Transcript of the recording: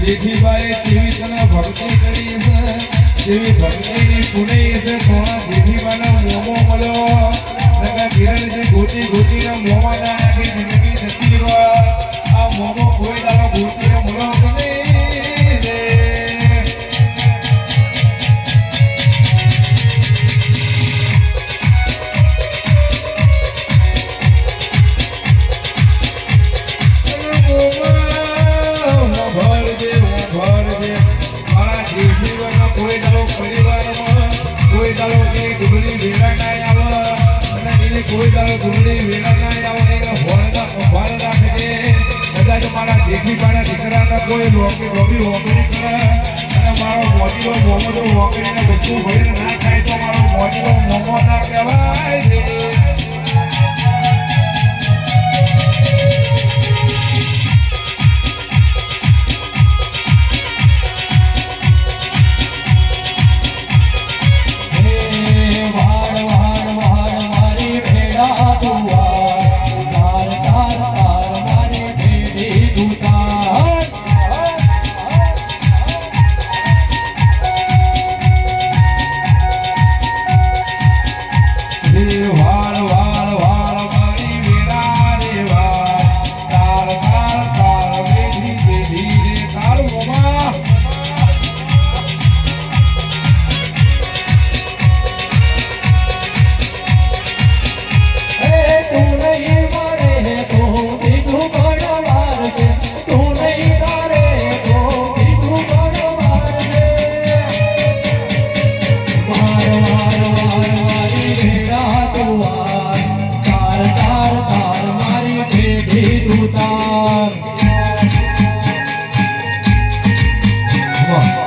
જેઠીબાઈ જેવી તને કરી છે જેવી ભક્તિની પુણ્ય છે સોના જેઠીબાનો મોમો મળ્યો. નકા કિરણજી ગોતી ગોતીને મોમાં ના નાખી જિંદગી જતી આ મોમો કોઈ દાડો ગોતીને મળો કોઈ દાડો ડુંગળી વેલા ના આવે. એને હોળના સંભાળ રાખજે કદાચ મારા જેઠી પાડા દીકરાના કોઈ લોકી લોબી વોકરી કરે. અને મારો મોજીલો મોમો વોકરીને બધું ભરીને ના ખાય તો મારો મોજીલો મોમો ના કહેવાય. you Fuck.